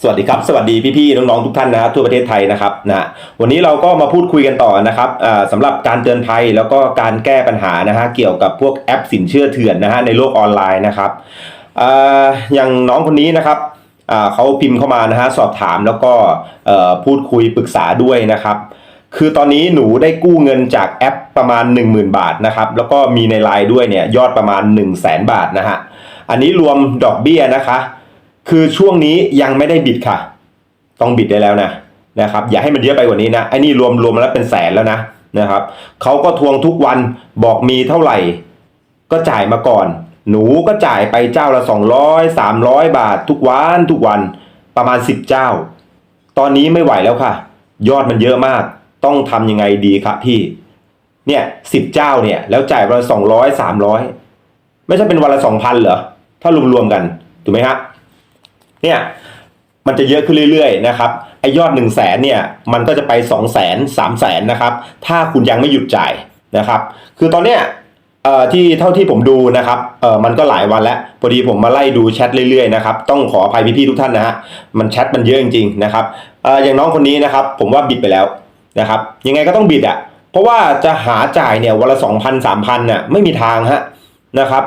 สวัสดีครับ สวัสดีพี่ๆน้องๆทุกท่านนะทั่วประเทศไทยนะครับนะวันนี้เราก็มาพูดคุยกันต่อนะครับสำหรับการเตือนภัยแล้วก็การแก้ปัญหานะฮะเกี่ยวกับพวกแอปสินเชื่อเถื่อนนะฮะในโลกออนไลน์นะครับออย่างน้องคนนี้นะครับเขาพิมพ์เข้ามานะฮะสอบถามแล้วก็พูดคุยปรึกษาด้วยนะครับคือตอนนี้หนูได้กู้เงินจากแอปประมาณ 10,000 บาทนะครับแล้วก็มีในไลน์ด้วยเนี่ยยอดประมาณ 1 0 0 0 0แบาทนะฮะอันนี้รวมดอกเบี้ยนะคะ คือช่วงนี้ยังไม่ได้บิดค่ะ ต้องบิดได้แล้วนะนะครับ อย่าให้มันเยอะไปกว่านี้นะไอ้นี่รวมรวมแล้วเป็นแสนแล้วนะนะครับเขาก็ทวงทุกวันบอกมีเท่าไหร่ ก็จ่ายมาก่อน หนูก็จ่ายไปเจ้าละ 200 300 บาท ทุกวันทุกวันประมาณ 10 เจ้า ตอนนี้ไม่ไหวแล้วค่ะ ยอดมันเยอะมาก ต้องทำยังไงดีครับพี่ เนี่ยสิบเจ้าเนี่ย แล้วจ่ายวันละสองร้อยสามร้อยไม่ใช่เป็นวันละสองพันเหรอ ถ้ารวมๆกัน ถูกไหมฮะ เนี่ยมันจะเยอะขึ้นเรื่อยๆนะครับไอยอด1นึ่งแสนเนี่ยมันก็จะไป2องแสนสามแสนนะครับถ้าคุณยังไม่หยุดจ่ายนะครับ คือตอนเนี้ยเอ่อที่เท่าที่ผมดูนะครับเอ่อมันก็หลายวันแล้วพอดีผมมาไล่ดูแชทเรื่อยๆนะครับต้องขออภัยพี่ๆทุกท่านนะฮะมันแชทมันเยอะจริงๆนะครับเอ่ออย่างน้องคนนี้นะครับผมว่าบิดไปแล้วนะครับยังไงก็ต้องบิดอะ่ะเพราะว่าจะหาจ่ายเนี่ยวันละสองพันสามพันเนี่ยไม่มีทางฮะนะครับ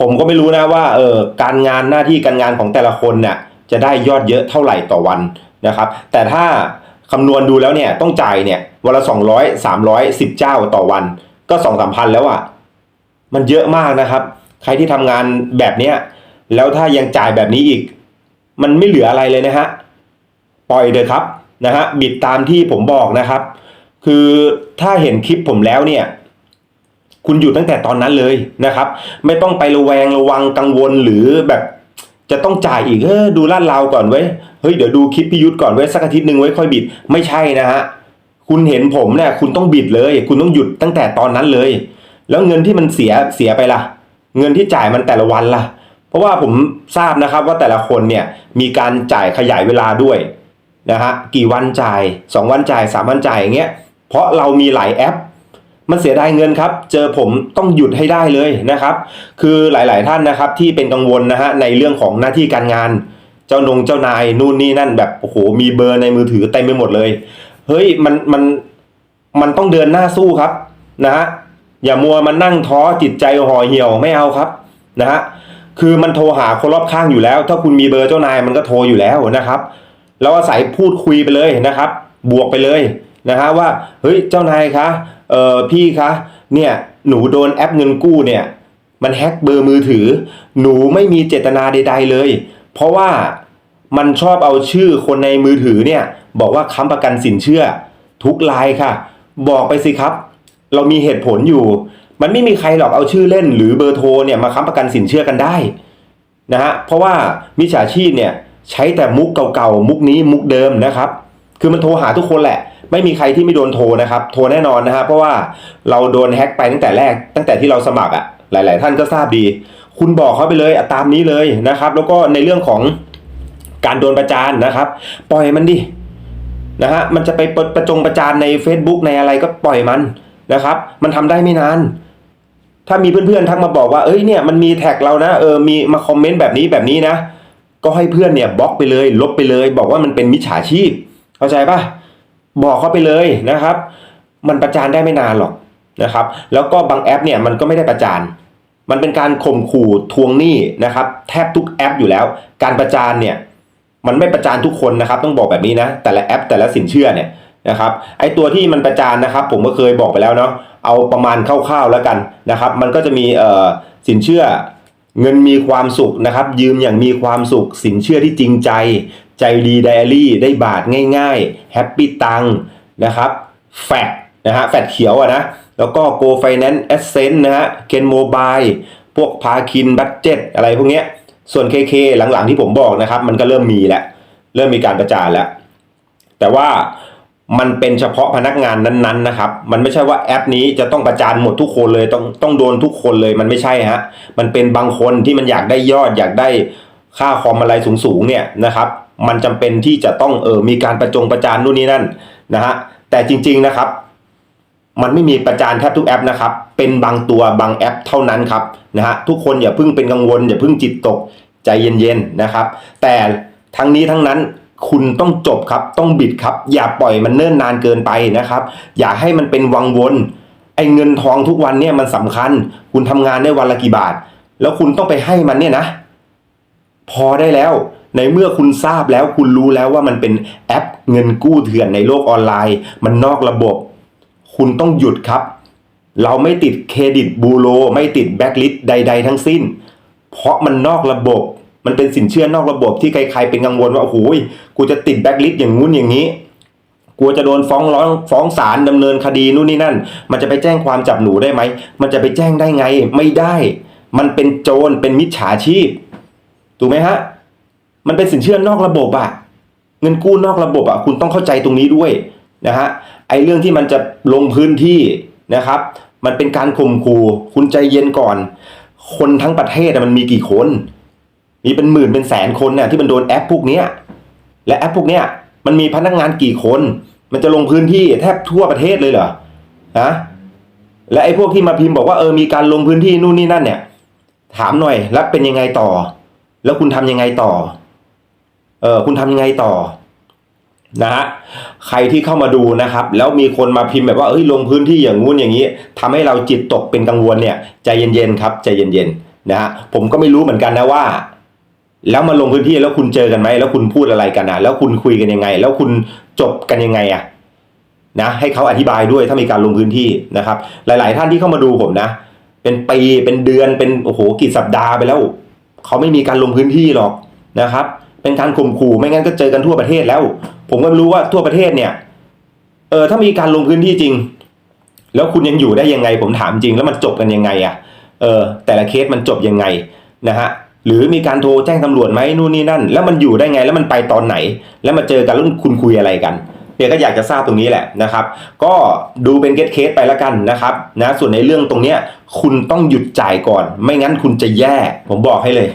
ผมก็ไม่รู้นะว่าเออการงานหน้าที่การงานของแต่ละคนเนี่ย จะได้ยอดเยอะเท่าไหร่ต่อวันนะครับ แต่ถ้าคำนวณดูแล้วเนี่ยต้องจ่ายเนี่ยวันละสองร้อยสามร้อยสิบเจ้าต่อวัน ก็สองสามพันแล้วอะ่ะมันเยอะมากนะครับ ใครที่ทำงานแบบเนี้ยแล้วถ้ายังจ่ายแบบนี้อีก มันไม่เหลืออะไรเลยนะฮะปล่อยเลยครับนะฮะบิดตามที่ผมบอกนะครับ คือถ้าเห็นคลิปผมแล้วเนี่ย คุณอยู่ตั้งแต่ตอนนั้นเลยนะครับ ไม่ต้องไประแวงระวังกังวลหรือแบบ จะต้องจ่ายอีกเออดูลาดราวก่อนไว้เฮ้ยเดี๋ยวดูคลิปพิยุทธ์ก่อนไว้สักอาทิตย์หนึ่งไว้ค่อยบิดไม่ใช่นะฮะคุณเห็นผมเนี่ยคุณต้องบิดเลย คุณต้องหยุดตั้งแต่ตอนนั้นเลย แล้วเงินที่มันเสียเสียไปล่ะ เงินที่จ่ายมันแต่ละวันล่ะ เพราะว่าผมทราบนะครับว่าแต่ละคนเนี่ยมีการจ่ายขยายเวลาด้วยนะฮะกี่วันจ่ายสองวันจ่ายสามวันจ่ายอย่างเงี้ยเพราะเรามีหลายแอป มันเสียดายเงินครับ เจอผมต้องหยุดให้ได้เลยนะครับ คือหลายๆท่านนะครับที่เป็นกังวลนะฮะในเรื่องของหน้าที่การงาน เจ้านงเจ้านายนู่นนี่นั่นแบบโอ้โหมีเบอร์ในมือถือเต็มไปหมดเลย เฮ้ยมันมันมันต้องเดินหน้าสู้ครับนะฮะอย่ามัวมานั่งท้อจิตใจห่อเหี่ยวไม่เอาครับนะฮะคือมันโทรหาคนรอบข้างอยู่แล้ว ถ้าคุณมีเบอร์เจ้านายมันก็โทรอยู่แล้วนะครับเราอาศัยพูดคุยไปเลยนะครับ บวกไปเลย นะฮะว่าเฮ้ยเจ้านายคะเอ่อพี่คะเนี่ยหนูโดนแอปเงินกู้เนี่ยมันแฮ็กเบอร์มือถือ หนูไม่มีเจตนาใด ๆเลย เพราะว่ามันชอบเอาชื่อคนในมือถือเนี่ยบอกว่าค้ำประกันสินเชื่อ ทุกไลน์ค่ะ บอกไปสิครับ เรามีเหตุผลอยู่ มันไม่มีใครหรอกเอาชื่อเล่น หรือเบอร์โทรเนี่ยมาค้ำประกันสินเชื่อกันได้นะฮะเพราะว่ามิจฉาชีพเนี่ยใช้แต่มุกเก่าๆมุกนี้มุกเดิมนะครับ คือมันโทรหาทุกคนแหละ ไม่มีใครที่ไม่โดนโทรนะครับ โทรแน่นอนนะฮะเพราะว่าเราโดนแฮ็กไปตั้งแต่แรก ตั้งแต่ที่เราสมัครอะ่ะหลาย ๆ ท่านก็ทราบดี คุณบอกเขาไปเลยตามนี้เลยนะครับ แล้วก็ในเรื่องของการโดนประจานนะครับ ปล่อยมันดินะฮะมันจะไปประจงประจานใน Facebook ในอะไรก็ปล่อยมันนะครับ มันทำได้ไม่นาน ถ้ามีเพื่อนๆทักมาบอกว่าเอ้ยเนี่ยมันมีแท็กเรานะเออมีมาคอมเมนต์แบบนี้แบบนี้นะก็ให้เพื่อนเนี่ยบล็อกไปเลย ลบไปเลย บอกว่ามันเป็นมิจฉาชีพ เข้าใจปะ บอกเขาไปเลยนะครับ มันประจานได้ไม่นานหรอกนะครับ แล้วก็บางแอปเนี่ยมันก็ไม่ได้ประจานมันเป็นการข่มขู่ทวงหนี้นะครับ แทบทุกแอปอยู่แล้ว การประจานเนี่ยมันไม่ประจานทุกคนนะครับ ต้องบอกแบบนี้นะแต่ละแอปแต่ละสินเชื่อเนี่ยนะครับไอตัวที่มันประจานนะครับ ผมก็เคยบอกไปแล้วเนาะเอาประมาณคร่าวๆแล้วกันนะครับ มันก็จะมีเอ่อสินเชื่อเงินมีความสุขนะครับ ยืมอย่างมีความสุขสินเชื่อที่จริงใจ ใจดีไดอารี่ได้บาทง่ายๆแฮปปี้ตังนะครับแฟดนะฮะแฟดเขียวอะนะแล้วก็ Go Finance Essence นะฮะเคนโมบายพวกพาคินบัตเจ็ตอะไรพวกเนี้ยส่วน KK หลังๆที่ผมบอกนะครับ มันก็เริ่มมีแล้ว เริ่มมีการประจานแล้ว แต่ว่ามันเป็นเฉพาะพนักงานนั้นๆนะครับ มันไม่ใช่ว่าแอปนี้จะต้องประจานหมดทุกคนเลยต้องต้องโดนทุกคนเลยมันไม่ใช่ฮะมันเป็นบางคนที่มันอยากได้ยอดอยากได้ ค่าคอมอะไรสูงๆเนี่ยนะครับมันจำเป็นที่จะต้องเออมีการประจงประจานนู่นนี่นั่นนะฮะแต่จริงๆนะครับ มันไม่มีประจานแทบทุกแอปนะครับ เป็นบางตัวบางแอปเท่านั้นครับนะฮะทุกคนอย่าเพิ่งเป็นกังวล อย่าเพิ่งจิตตกใจเย็นๆนะครับ แต่ทั้งนี้ทั้งนั้นคุณต้องจบครับต้องบิดครับ อย่าปล่อยมันเนิ่นนานเกินไปนะครับ อย่าให้มันเป็นวังวนไอ้เงินทองทุกวันเนี่ยมันสำคัญ คุณทำงานได้วันละกี่บาท แล้วคุณต้องไปให้มันเนี่ยนะ พอได้แล้ว ในเมื่อคุณทราบแล้วคุณรู้แล้วว่ามันเป็นแอปเงินกู้เถื่อนในโลกออนไลน์ มันนอกระบบ คุณต้องหยุดครับ เราไม่ติดเครดิตบูโรไม่ติดแบ็กลิสใด ๆ ทั้งสิ้น เพราะมันนอกระบบ มันเป็นสินเชื่อนอกระบบที่ใครๆเป็นกังวลว่าโอ้โหกูจะติดแบ็กลิสอย่างงู้นอย่างนี้กลัวจะโดนฟ้องร้องฟ้องศาลดำเนินคดีนู่นนี่นั่น มันจะไปแจ้งความจับหนูได้ไหม มันจะไปแจ้งได้ไง ไม่ได้ มันเป็นโจร เป็นมิจฉาชีพ ถูกไหมฮะมันเป็นสินเชื่อนอกระบบอะเงินกู้นอกระบบอะคุณต้องเข้าใจตรงนี้ด้วยนะฮะไอ้เรื่องที่มันจะลงพื้นที่นะครับ มันเป็นการข่มขู่คุณใจเย็นก่อน คนทั้งประเทศมันมีกี่คน มีเป็นหมื่นเป็นแสนคนเนี่ยที่มันโดนแอปพวกเนี้ยและแอปพวกเนี้ยมันมีพนักงานกี่คน มันจะลงพื้นที่แทบทั่วประเทศเลยเหรอฮะและไอ้พวกที่มาพิมพ์บอกว่าเออมีการลงพื้นที่นู่นนี่นั่นเนี่ย ถามหน่อยแล้วเป็นยังไงต่อ แล้วคุณทำยังไงต่อ เออคุณทำยังไงต่อนะฮะใครที่เข้ามาดูนะครับ แล้วมีคนมาพิมพ์แบบว่าเอ้ยลงพื้นที่อย่างงู้นอย่างนี้ทำให้เราจิตตกเป็นกังวลเนี่ยใจเย็นๆครับใจเย็นๆนะฮะผมก็ไม่รู้เหมือนกันนะว่า แล้วมาลงพื้นที่แล้วคุณเจอกันไหมแล้วคุณพูดอะไรกันนะแล้วคุณคุยกันยังไง แล้วคุณจบกันยังไงอะนะให้เขาอธิบายด้วยถ้ามีการลงพื้นที่นะครับ หลาย ๆ ท่านที่เข้ามาดูผมนะ เป็นปีเป็นเดือนเป็นโอ้โหกี่สัปดาห์ไปแล้ว เขาไม่มีการลงพื้นที่หรอกนะครับ เป็นการข่มขู่ไม่งั้นก็เจอกันทั่วประเทศแล้ว ผมก็ไม่รู้ว่าทั่วประเทศเนี่ยเออถ้ามีการลงพื้นที่จริง แล้วคุณยังอยู่ได้ยังไง ผมถามจริงแล้วมันจบกันยังไงอะเออแต่ละเคสมันจบยังไงนะฮะหรือมีการโทรแจ้งตำรวจไหมนู่นนี่นั่น แล้วมันอยู่ได้ไงแล้วมันไปตอนไหน แล้วมาเจอกันแล้วคุณคุยอะไรกัน เปียก็อยากจะทราบตรงนี้แหละนะครับ ก็ดูเป็นเคสเคสไปแล้วกันนะครับนะส่วนในเรื่องตรงเนี้ยคุณต้องหยุดจ่ายก่อน ไม่งั้นคุณจะแย่ ผมบอกให้เลย